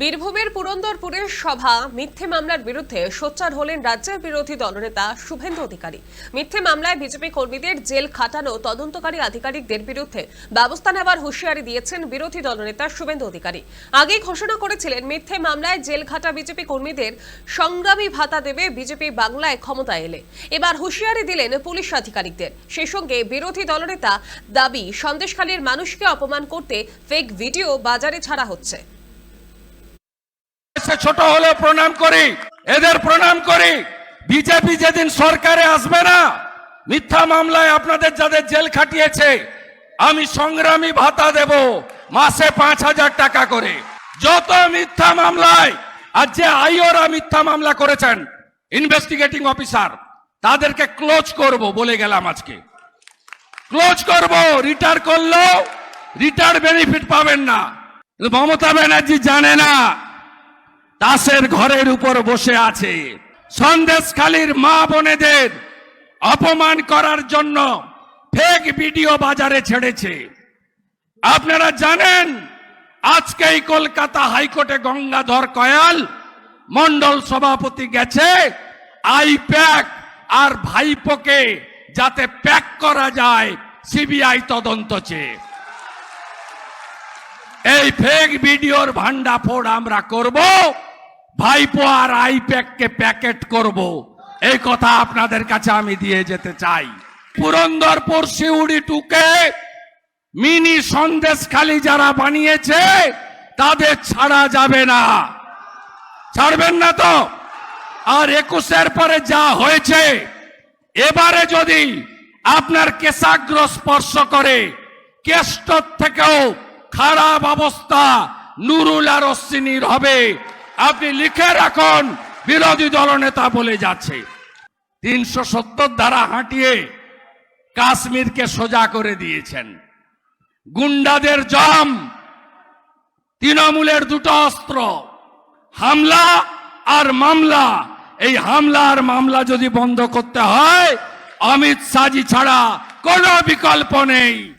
বীরভূমের পুরন্দরপুরের সভা মিথ্যে মামলার বিরুদ্ধে সোচ্চার হলেন রাজ্যের বিরোধী দলনেতা শুভেন্দু অধিকারী। মিথ্যে মামলায় বিজেপি কর্মীদের জেল খাটানো তদন্তকারী আধিকারিকদের বিরুদ্ধে ব্যবস্থা নেওয়ার হুঁশিয়ারি দিয়েছেন বিরোধী দলনেতা শুভেন্দু অধিকারী। আগেই ঘোষণা করেছিলেন, মিথ্যে মামলায় জেল খাটা বিজেপি কর্মীদের সংগ্রামী ভাতা দেবে বিজেপি বাংলায় ক্ষমতা এলে। এবার হুঁশিয়ারি দিলেন পুলিশ আধিকারিকদের। সেই সঙ্গে বিরোধী দলনেতা দাবি, সন্দেশখালীর মানুষকে অপমান করতে ফেক ভিডিও বাজারে ছাড়া হচ্ছে। সে ছোট হলে প্রণাম করি, এদের প্রণাম করি। বিজেপি যেদিন সরকারে আসবে না, মিথ্যা মামলায় আপনাদের যাদের জেল খাটিয়েছে, আমি সংগ্রামী ভাতা দেব, মাসে পাঁচ হাজার টাকা করে। যত মিথ্যা মামলায়, আর যে আইওরা মিথ্যা মামলা করেছেন ইনভেস্টিগেটিং অফিসার তাদেরকে ক্লোজ করব বলে গেলাম আজকে। ক্লোজ করব রিটায়ার করলেও রিটায়ার বেনিফিট পাবেন না। মমতা ব্যানার্জি জানে না দাসের ঘরের উপর বসে আছে। সন্দেশখালীর মা বোনেদের অপমান করার জন্য ফেক ভিডিও বাজারে ছেড়েছে। আপনারা জানেন, আজকেই কলকাতা হাইকোর্টে গঙ্গাধর কয়াল মন্ডল সভাপতি গেছে আই প্যাক আর ভাইপোকে যাতে প্যাক করা যায় সিবিআই তদন্ত চেয়ে। এই ফেক ভিডিওর ভান্ডাফোড় আমরা করব। ভাইপো আর আইপ্যাককে প্যাকেট করব। এই কথা আপনাদের কাছে আমি দিয়ে যেতে চাই। পুরন্দরপুর শিউড়ি টুকে মিনি সন্দেশখালি যারা বানিয়েছে, তাদের ছাড়া যাবে না। ছাড়বেন না তো? আর একুশের পরে যা হয়েছে, এবারে যদি আপনার কেশাগ্র স্পর্শ করে কেষ্ট থেকেও খারাপ অবস্থা নুরুল আর অশ্বিনীর হবে। আপনি লিখে রাখুন, বিরোধী দলনেতা বলে যাচ্ছে। তিনশো সত্তর ধারা হাঁটিয়ে কাশ্মীরকে সোজা করে দিয়েছেন। গুন্ডাদের জম, তৃণমূলের দুটো অস্ত্র, হামলা আর মামলা। এই হামলা আর মামলা যদি বন্ধ করতে হয়, অমিত শাহজি ছাড়া কোনো বিকল্প নেই।